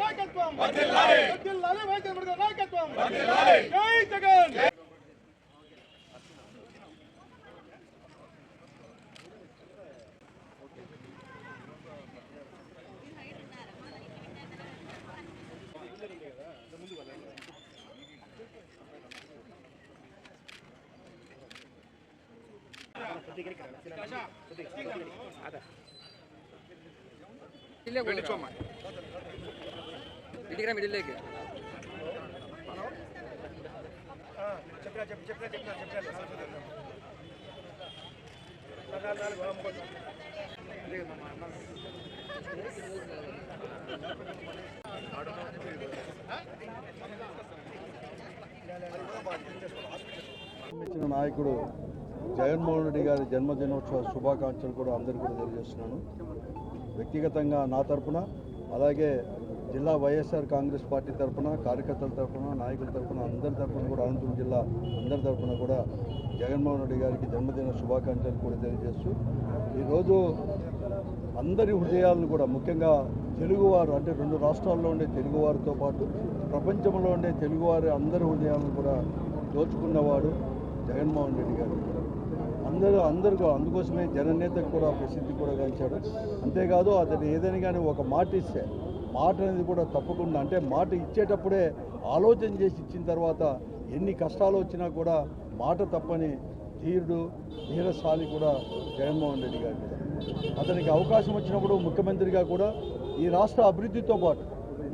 నాయకత్వం వర్ధిల్లాలి వర్ధిల్లాలి వైద్యముడి గారి నాయకత్వం ఇటుకరా మిడిల్లోకి చెప్పినా చెప్పినా చెప్పినా చెప్పినా నాయకుడు జగన్మోహన్ రెడ్డి గారి జన్మదినోత్సవ శుభాకాంక్షలు కూడా అందరికీ కూడా తెలియజేస్తున్నాను. వ్యక్తిగతంగా నా తరపున అలాగే జిల్లా వైఎస్ఆర్ కాంగ్రెస్ పార్టీ తరఫున కార్యకర్తల తరఫున నాయకుల తరపున అందరి తరపున కూడా అనంతపురం జిల్లా అందరి తరఫున కూడా జగన్మోహన్ రెడ్డి గారికి జన్మదిన శుభాకాంక్షలు కూడా తెలియజేస్తూ ఈరోజు అందరి హృదయాలను కూడా ముఖ్యంగా తెలుగువారు అంటే రెండు రాష్ట్రాల్లో ఉండే తెలుగువారితో పాటు ప్రపంచంలో ఉండే తెలుగువారి అందరి హృదయాలను కూడా దోచుకున్నవాడు జగన్మోహన్ రెడ్డి గారు. అందరూ అందరికీ అందుకోసమే జననేతకు కూడా ప్రసిద్ధి కూడా గాంచాడు. అంతేకాదు అతను ఏదైనా కానీ ఒక మాట ఇస్తే మాట అనేది కూడా తప్పకుండా అంటే మాట ఇచ్చేటప్పుడే ఆలోచన చేసి ఇచ్చిన తర్వాత ఎన్ని కష్టాలు వచ్చినా కూడా మాట తప్పని ధీరుడు ధీరశాలి కూడా జగన్మోహన్ రెడ్డి గారు. అతనికి అవకాశం వచ్చినప్పుడు ముఖ్యమంత్రిగా కూడా ఈ రాష్ట్ర అభివృద్ధితో పాటు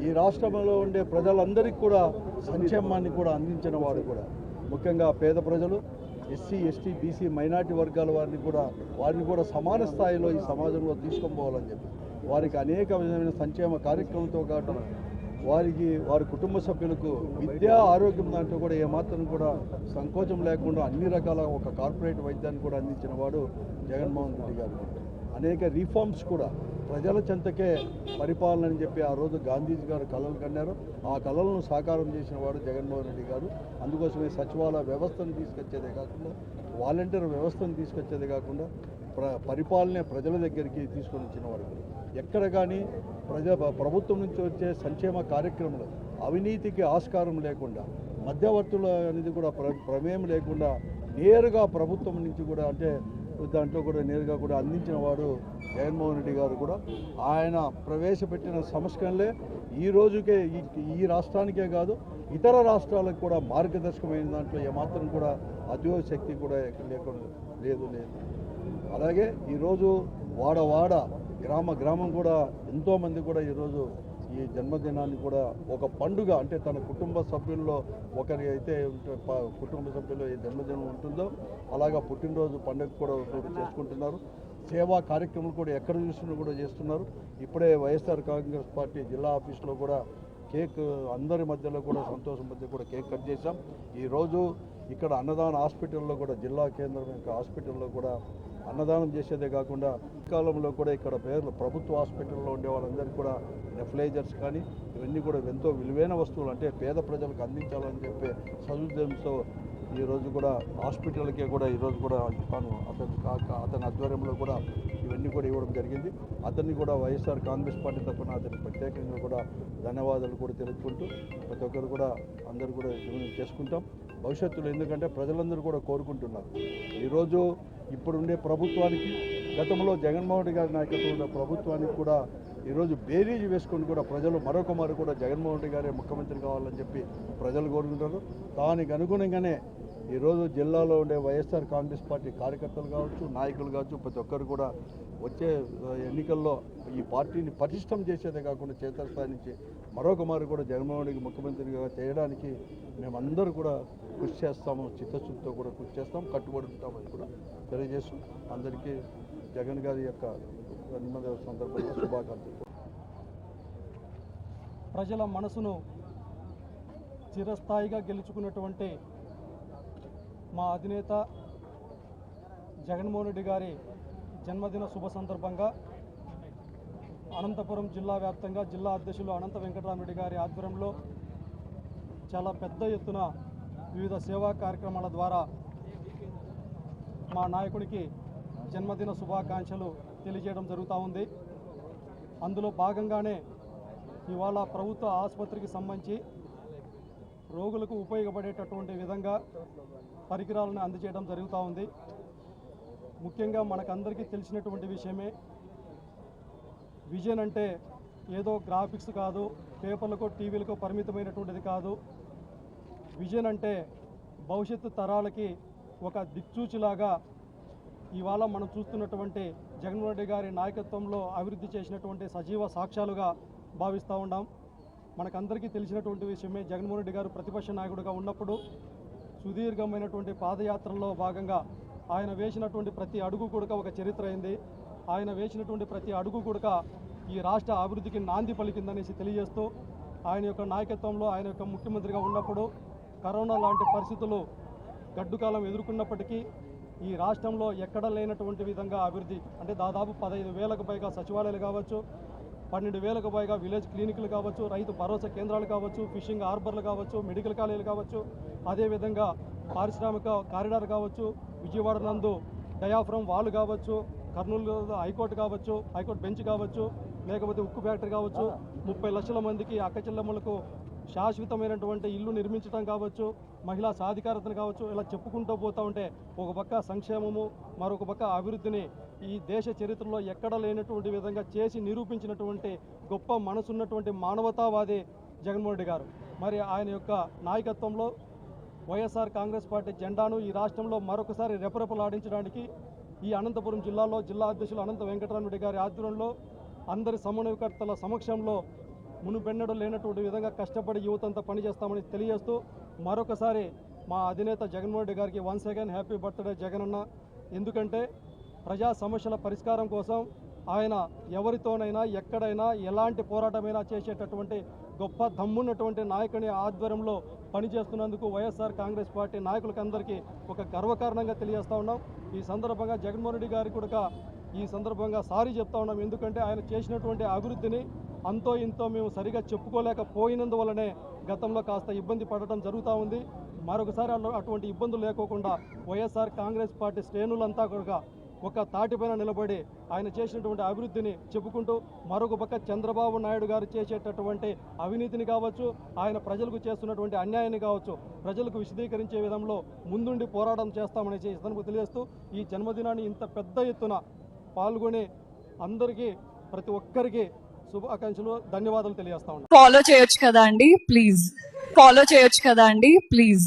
ఈ రాష్ట్రంలో ఉండే ప్రజలందరికీ కూడా సంక్షేమాన్ని కూడా అందించిన వాడు కూడా. ముఖ్యంగా పేద ప్రజలు ఎస్సీ ఎస్టీ బీసీ మైనార్టీ వర్గాల వారిని కూడా వారిని కూడా సమాన స్థాయిలో ఈ సమాజంలో తీసుకొని పోవాలని చెప్పి వారికి అనేక విధమైన సంక్షేమ కార్యక్రమంతో పాటు వారికి వారి కుటుంబ సభ్యులకు విద్యా ఆరోగ్యం దాంట్లో కూడా ఏమాత్రం కూడా సంకోచం లేకుండా అన్ని రకాల ఒక కార్పొరేట్ వైద్యాన్ని కూడా అందించిన వాడు జగన్మోహన్ రెడ్డి గారు. అనేక రీఫార్మ్స్ కూడా ప్రజల చెంతకే పరిపాలన అని చెప్పి ఆ రోజు గాంధీజీ గారు కళలు కన్నారు. ఆ కళలను సాకారం చేసిన వాడు జగన్మోహన్ రెడ్డి గారు. అందుకోసమే సచివాలయ వ్యవస్థను తీసుకొచ్చేదే కాకుండా వాలంటీర్ వ్యవస్థను తీసుకొచ్చేదే కాకుండా ప్ర పరిపాలనే ప్రజల దగ్గరికి తీసుకొని వచ్చిన వాడు ఎక్కడ కానీ ప్రజా ప్రభుత్వం నుంచి వచ్చే సంక్షేమ కార్యక్రమాలు అవినీతికి ఆస్కారం లేకుండా మధ్యవర్తులు అనేది కూడా ప్ర ప్రమేయం లేకుండా నేరుగా ప్రభుత్వం నుంచి కూడా అంటే దాంట్లో కూడా నేరుగా కూడా అందించిన వాడు జగన్మోహన్ రెడ్డి గారు కూడా ఆయన ప్రవేశపెట్టిన సంస్కరణలే ఈ రోజుకే ఈ ఈ రాష్ట్రానికే కాదు ఇతర రాష్ట్రాలకు కూడా మార్గదర్శకమైన దాంట్లో ఏమాత్రం కూడా అద్యోగ శక్తి కూడా ఎక్కడ లేకుండా లేదు లేదు. అలాగే ఈరోజు వాడ వాడ గ్రామ గ్రామం కూడా ఎంతోమంది కూడా ఈరోజు ఈ జన్మదినాన్ని కూడా ఒక పండుగ అంటే తన కుటుంబ సభ్యుల్లో ఒకరి అయితే కుటుంబ సభ్యుల్లో ఏ జన్మదినం ఉంటుందో అలాగా పుట్టినరోజు పండుగ కూడా చేసుకుంటున్నారు. సేవా కార్యక్రమాలు కూడా ఎక్కడ చూసినా కూడా చేస్తున్నారు. ఇప్పుడే వైఎస్ఆర్ కాంగ్రెస్ పార్టీ జిల్లా ఆఫీస్లో కూడా కేక్ అందరి మధ్యలో కూడా సంతోషం మధ్య కూడా కేక్ కట్ చేశాం. ఈరోజు ఇక్కడ అన్నదాన హాస్పిటల్లో కూడా జిల్లా కేంద్రం యొక్క హాస్పిటల్లో కూడా అన్నదానం చేసేదే కాకుండా కాలంలో కూడా ఇక్కడ పేర్లు ప్రభుత్వ హాస్పిటల్లో ఉండే వాళ్ళందరికీ కూడా నెఫ్లైజర్స్ కానీ ఇవన్నీ కూడా ఎంతో విలువైన వస్తువులు. అంటే పేద ప్రజలకు అందించాలని చెప్పే సదుద్దేశంతో ఈరోజు కూడా హాస్పిటల్కే కూడా ఈరోజు కూడా తాను అతను కాక అతని ఆధ్వర్యంలో కూడా ఇవన్నీ కూడా ఇవ్వడం జరిగింది. అతన్ని కూడా వైఎస్ఆర్ కాంగ్రెస్ పార్టీ తరఫున అతనికి ప్రత్యేకంగా కూడా ధన్యవాదాలు కూడా తెలుపుకుంటూ ప్రతి ఒక్కరు కూడా అందరూ కూడా చేసుకుంటాం. భవిష్యత్తులో ఎందుకంటే ప్రజలందరూ కూడా కోరుకుంటున్నారు. ఈరోజు ఇప్పుడుండే ప్రభుత్వానికి గతంలో జగన్మోహన్ రెడ్డి గారి నాయకత్వంలో ఉన్న ప్రభుత్వానికి కూడా ఈరోజు బేరీజు వేసుకొని కూడా ప్రజలు మరొక మరో కూడా జగన్మోహన్ రెడ్డి గారే ముఖ్యమంత్రి కావాలని చెప్పి ప్రజలు కోరుకుంటారు దానికి అనుగుణంగానే ఈరోజు జిల్లాలో ఉండే వైఎస్ఆర్ కాంగ్రెస్ పార్టీ కార్యకర్తలు కావచ్చు నాయకులు కావచ్చు ప్రతి ఒక్కరు కూడా వచ్చే ఎన్నికల్లో ఈ పార్టీని పటిష్టం చేసేదే కాకుండా క్షేత్రస్థాయి నుంచి మరొక మారు కూడా జగన్మోహన్ రెడ్డి ముఖ్యమంత్రిగా చేయడానికి మేమందరూ కూడా కృషి చేస్తాము చిత్తశుద్ధితో కూడా కృషి చేస్తాం కట్టుబడి ఉంటామని కూడా తెలియజేస్తూ అందరికీ జగన్ గారి యొక్క జన్మదిన సందర్భంగా శుభాకాంక్షలు. ప్రజల మనసును చిరస్థాయిగా గెలుచుకున్నటువంటి మా అధినేత జగన్మోహన్ రెడ్డి గారి జన్మదిన శుభ సందర్భంగా అనంతపురం జిల్లా వ్యాప్తంగా జిల్లా అధ్యక్షులు అనంత వెంకటరామరెడ్డి గారి ఆధ్వర్యంలో చాలా పెద్ద ఎత్తున వివిధ సేవా కార్యక్రమాల ద్వారా మా నాయకుడికి జన్మదిన శుభాకాంక్షలు తెలియజేయడం జరుగుతూ ఉంది. అందులో భాగంగానే ఇవాళ ప్రభుత్వ ఆసుపత్రికి సంబంధించి రోగులకు ఉపయోగపడేటటువంటి విధంగా పరికరాలను అందజేయడం జరుగుతూ ఉంది. ముఖ్యంగా మనకందరికీ తెలిసినటువంటి విషయమే విజన్ అంటే ఏదో గ్రాఫిక్స్ కాదు పేపర్లకో టీవీలకో పరిమితమైనటువంటిది కాదు. విజన్ అంటే భవిష్యత్తు తరాలకి ఒక దిక్చూచిలాగా ఇవాళ మనం చూస్తున్నటువంటి జగన్మోహన్ రెడ్డి గారి నాయకత్వంలో అభివృద్ధి చేసినటువంటి సజీవ సాక్ష్యాలుగా భావిస్తూ ఉన్నాం మనకందరికీ తెలిసినటువంటి విషయమే జగన్మోహన్ రెడ్డి గారు ప్రతిపక్ష నాయకుడిగా ఉన్నప్పుడు సుదీర్ఘమైనటువంటి పాదయాత్రలో భాగంగా ఆయన వేసినటువంటి ప్రతి అడుగు కూడా ఒక చరిత్ర అయింది. ఆయన వేసినటువంటి ప్రతి అడుగు కూడా ఈ రాష్ట్ర అభివృద్ధికి నాంది పలికిందనేసి తెలియజేస్తూ ఆయన యొక్క నాయకత్వంలో ఆయన యొక్క ముఖ్యమంత్రిగా ఉన్నప్పుడు కరోనా లాంటి పరిస్థితులు గడ్డుకాలం ఎదుర్కొన్నప్పటికీ ఈ రాష్ట్రంలో ఎక్కడ లేనటువంటి విధంగా అభివృద్ధి అంటే దాదాపు పదహైదు వేలకు పైగా సచివాలయాలు కావచ్చు పన్నెండు వేలకు పైగా విలేజ్ క్లినిక్లు కావచ్చు రైతు భరోసా కేంద్రాలు కావచ్చు ఫిషింగ్ హార్బర్లు కావచ్చు మెడికల్ కాలేజీలు కావచ్చు అదేవిధంగా పారిశ్రామిక కారిడార్ కావచ్చు విజయవాడ నందు డయాఫ్రమ్ వాల్ కావచ్చు కర్నూలు హైకోర్టు కావచ్చు హైకోర్టు బెంచ్ కావచ్చు లేకపోతే ఉక్కు ఫ్యాక్టరీ కావచ్చు ముప్పై లక్షల మందికి అక్క చెల్లెమ్మలకు శాశ్వతమైనటువంటి ఇల్లు నిర్మించడం కావచ్చు మహిళా సాధికారతను కావచ్చు ఇలా చెప్పుకుంటూ పోతూ ఉంటే ఒక పక్క సంక్షేమము మరొక పక్క అభివృద్ధిని ఈ దేశ చరిత్రలో ఎక్కడ లేనటువంటి విధంగా చేసి నిరూపించినటువంటి గొప్ప మనసున్నటువంటి మానవతావాది జగన్మోహన్ రెడ్డి గారు. మరి ఆయన యొక్క నాయకత్వంలో వైఎస్ఆర్ కాంగ్రెస్ పార్టీ జెండాను ఈ రాష్ట్రంలో మరొకసారి రెపరెపలాడించడానికి ఈ అనంతపురం జిల్లాలో జిల్లా అధ్యక్షులు అనంత వెంకటరామరెడ్డి గారి ఆధ్వర్యంలో అందరి సమన్వయకర్తల సమక్షంలో మునుపెన్నడూ లేనటువంటి విధంగా కష్టపడి యువతంతా పనిచేస్తామని తెలియజేస్తూ మరొకసారి మా అధినేత జగన్మోహన్ రెడ్డి గారికి once again happy birthday Jagan అన్న ఎందుకంటే ప్రజా సమస్యల పరిష్కారం కోసం ఆయన ఎవరితోనైనా ఎక్కడైనా ఎలాంటి పోరాటమైనా చేసేటటువంటి గొప్ప దమ్మున్నటువంటి నాయకుని ఆధ్వర్యంలో పనిచేస్తున్నందుకు వైఎస్ఆర్ కాంగ్రెస్ పార్టీ నాయకులకందరికీ ఒక గర్వకారణంగా తెలియజేస్తూ ఉన్నాం. ఈ సందర్భంగా జగన్మోహన్ రెడ్డి గారికి కూడా ఈ సందర్భంగా సారీ చెప్తా ఉన్నాం. ఎందుకంటే ఆయన చేసినటువంటి అభివృద్ధిని అంతో ఇంతో మేము సరిగా చెప్పుకోలేకపోయినందువలనే గతంలో కాస్త ఇబ్బంది పడటం జరుగుతూ ఉంది. మరొకసారి అటువంటి ఇబ్బందులు లేకోకుండా వైఎస్ఆర్ కాంగ్రెస్ పార్టీ శ్రేణులంతా కూడా ఒక తాటిపైన నిలబడి ఆయన చేసినటువంటి అభివృద్ధిని చెప్పుకుంటూ మరొక పక్క చంద్రబాబు నాయుడు గారు చేసేటటువంటి అవినీతిని కావచ్చు ఆయన ప్రజలకు చేస్తున్నటువంటి అన్యాయాన్ని కావచ్చు ప్రజలకు విశదీకరించే విధంలో ముందుండి పోరాటం చేస్తామని ఇతనికి తెలియజేస్తూ ఈ జన్మదినాన్ని ఇంత పెద్ద ఎత్తున పాల్గొని అందరికీ ప్రతి ఒక్కరికి శుభాకాంక్షలు ధన్యవాదాలు తెలియజేస్తా ఉన్నాను ఫాలో చేయొచ్చు కదా అండి ప్లీజ్ ఫాలో చేయొచ్చు కదా అండి ప్లీజ్